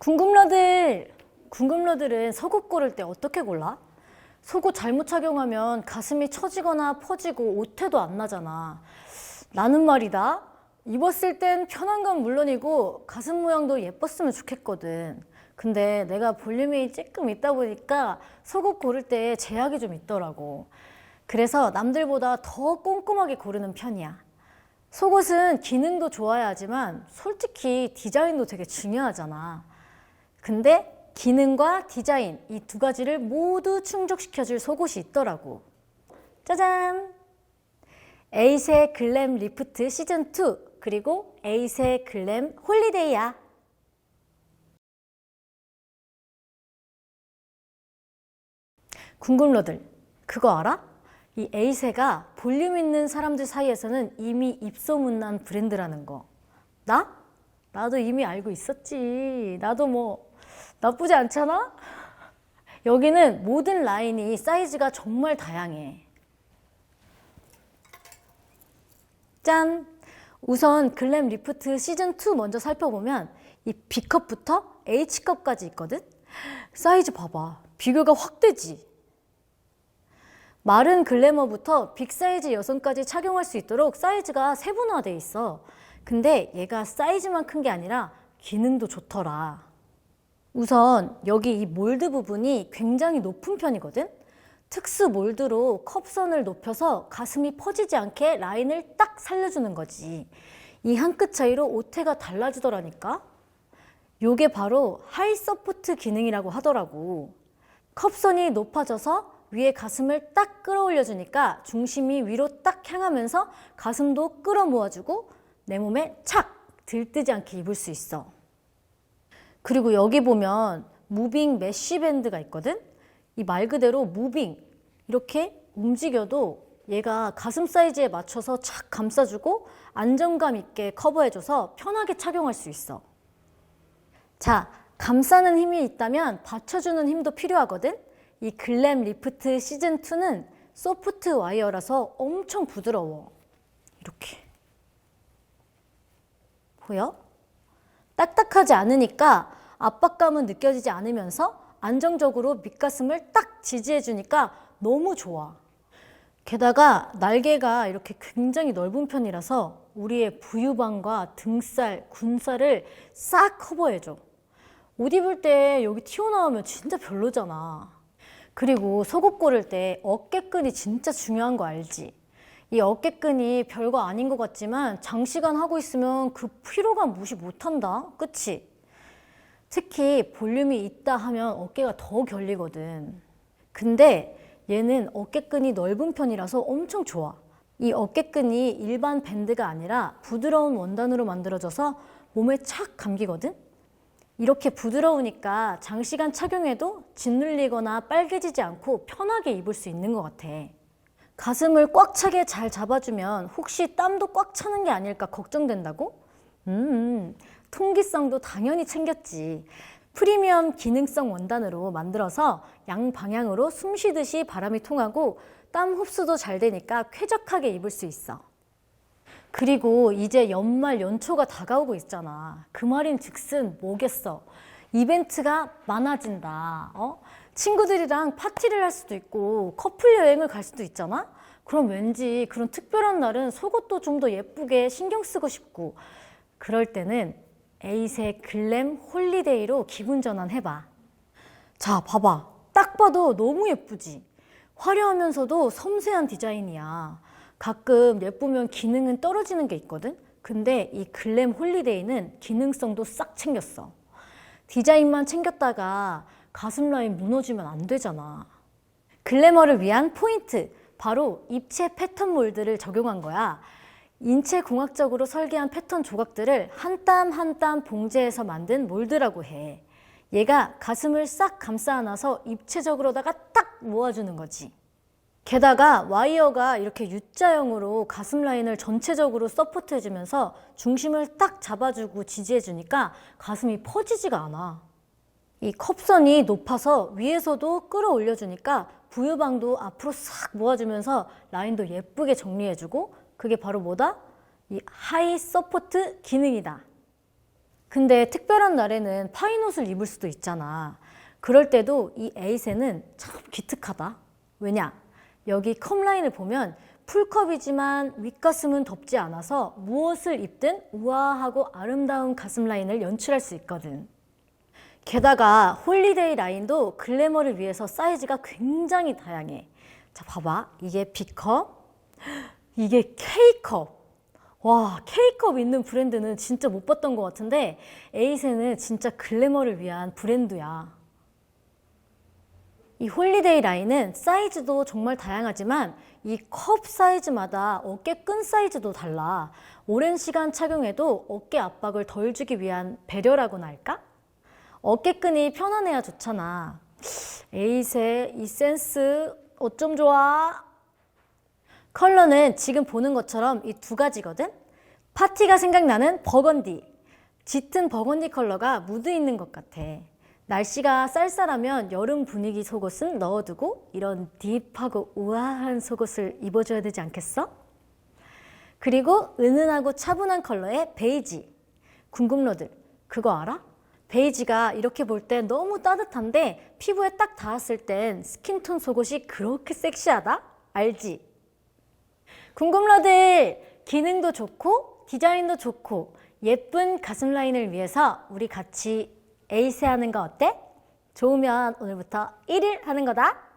궁금러들! 궁금러들은 속옷 고를 때 어떻게 골라? 속옷 잘못 착용하면 가슴이 처지거나 퍼지고 옷태도 안 나잖아. 나는 말이다. 입었을 땐 편한 건 물론이고 가슴 모양도 예뻤으면 좋겠거든. 근데 내가 볼륨이 조금 있다 보니까 속옷 고를 때 제약이 좀 있더라고. 그래서 남들보다 더 꼼꼼하게 고르는 편이야. 속옷은 기능도 좋아야 하지만 솔직히 디자인도 되게 중요하잖아. 근데 기능과 디자인 이 두 가지를 모두 충족시켜줄 속옷이 있더라고. 짜잔! 에이세 글램 리프트 시즌2 그리고 에이세 글램 홀리데이야. 궁금러들 그거 알아? 이 에이세가 볼륨 있는 사람들 사이에서는 이미 입소문난 브랜드라는 거. 나? 나도 이미 알고 있었지. 나도 뭐 나쁘지 않잖아? 여기는 모든 라인이 사이즈가 정말 다양해. 짠! 우선 글램 리프트 시즌2 먼저 살펴보면 이 B컵부터 H컵까지 있거든? 사이즈 봐봐. 비교가 확 되지? 마른 글래머부터 빅사이즈 여성까지 착용할 수 있도록 사이즈가 세분화돼 있어. 근데 얘가 사이즈만 큰 게 아니라 기능도 좋더라. 우선 여기 이 몰드 부분이 굉장히 높은 편이거든? 특수 몰드로 컵선을 높여서 가슴이 퍼지지 않게 라인을 딱 살려주는 거지. 이 한 끗 차이로 오태가 달라지더라니까? 요게 바로 하이 서포트 기능이라고 하더라고. 컵선이 높아져서 위에 가슴을 딱 끌어올려 주니까 중심이 위로 딱 향하면서 가슴도 끌어모아주고 내 몸에 착 들뜨지 않게 입을 수 있어. 그리고 여기 보면 무빙 메쉬 밴드가 있거든? 이 말 그대로 무빙. 이렇게 움직여도 얘가 가슴 사이즈에 맞춰서 착 감싸주고 안정감 있게 커버해줘서 편하게 착용할 수 있어. 자, 감싸는 힘이 있다면 받쳐주는 힘도 필요하거든? 이 글램 리프트 시즌2는 소프트 와이어라서 엄청 부드러워. 이렇게. 보여? 딱딱하지 않으니까 압박감은 느껴지지 않으면서 안정적으로 밑가슴을 딱 지지해주니까 너무 좋아. 게다가 날개가 이렇게 굉장히 넓은 편이라서 우리의 부유방과 등살, 군살을 싹 커버해줘. 옷 입을 때 여기 튀어나오면 진짜 별로잖아. 그리고 속옷 고를 때 어깨끈이 진짜 중요한 거 알지? 이 어깨끈이 별거 아닌 것 같지만 장시간 하고 있으면 그 피로감 무시 못한다. 그치? 특히 볼륨이 있다 하면 어깨가 더 결리거든. 근데 얘는 어깨끈이 넓은 편이라서 엄청 좋아. 이 어깨끈이 일반 밴드가 아니라 부드러운 원단으로 만들어져서 몸에 착 감기거든? 이렇게 부드러우니까 장시간 착용해도 짓눌리거나 빨개지지 않고 편하게 입을 수 있는 것 같아. 가슴을 꽉 차게 잘 잡아주면 혹시 땀도 꽉 차는 게 아닐까 걱정된다고? 음, 통기성도 당연히 챙겼지. 프리미엄 기능성 원단으로 만들어서 양 방향으로 숨 쉬듯이 바람이 통하고 땀 흡수도 잘 되니까 쾌적하게 입을 수 있어. 그리고 이제 연말 연초가 다가오고 있잖아. 그 말인 즉슨 뭐겠어. 이벤트가 많아진다. 어? 친구들이랑 파티를 할 수도 있고 커플 여행을 갈 수도 있잖아. 그럼 왠지 그런 특별한 날은 속옷도 좀 더 예쁘게 신경 쓰고 싶고 그럴 때는 에이세 글램 홀리데이로 기분 전환 해봐. 자, 봐봐. 딱 봐도 너무 예쁘지? 화려하면서도 섬세한 디자인이야. 가끔 예쁘면 기능은 떨어지는 게 있거든? 근데 이 글램 홀리데이는 기능성도 싹 챙겼어. 디자인만 챙겼다가 가슴 라인 무너지면 안 되잖아. 글래머를 위한 포인트. 바로 입체 패턴 몰드를 적용한 거야. 인체 공학적으로 설계한 패턴 조각들을 한 땀 한 땀 봉제해서 만든 몰드라고 해. 얘가 가슴을 싹 감싸 안아서 입체적으로다가 딱 모아주는 거지. 게다가 와이어가 이렇게 U자형으로 가슴 라인을 전체적으로 서포트해주면서 중심을 딱 잡아주고 지지해주니까 가슴이 퍼지지가 않아. 이 컵선이 높아서 위에서도 끌어올려 주니까 부유방도 앞으로 싹 모아주면서 라인도 예쁘게 정리해주고 그게 바로 뭐다? 이 하이 서포트 기능이다. 근데 특별한 날에는 파인 옷을 입을 수도 있잖아. 그럴 때도 이 에이세는 참 기특하다. 왜냐? 여기 컵 라인을 보면 풀컵이지만 윗가슴은 덥지 않아서 무엇을 입든 우아하고 아름다운 가슴 라인을 연출할 수 있거든. 게다가 홀리데이 라인도 글래머를 위해서 사이즈가 굉장히 다양해. 자, 봐봐. 이게 B컵, 이게 K컵. 와, K컵 있는 브랜드는 진짜 못 봤던 것 같은데 에이세는 진짜 글래머를 위한 브랜드야. 이 홀리데이 라인은 사이즈도 정말 다양하지만 이 컵 사이즈마다 어깨 끈 사이즈도 달라. 오랜 시간 착용해도 어깨 압박을 덜 주기 위한 배려라고나 할까? 어깨끈이 편안해야 좋잖아. 에이세, 이 센스 어쩜 좋아? 컬러는 지금 보는 것처럼 이 두 가지거든? 파티가 생각나는 버건디. 짙은 버건디 컬러가 무드 있는 것 같아. 날씨가 쌀쌀하면 여름 분위기 속옷은 넣어두고 이런 딥하고 우아한 속옷을 입어줘야 되지 않겠어? 그리고 은은하고 차분한 컬러의 베이지. 궁금러들, 그거 알아? 베이지가 이렇게 볼 땐 너무 따뜻한데 피부에 딱 닿았을 땐 스킨톤 속옷이 그렇게 섹시하다? 알지? 궁금러들 기능도 좋고 디자인도 좋고 예쁜 가슴 라인을 위해서 우리 같이 에이세 하는 거 어때? 좋으면 오늘부터 1일 하는 거다.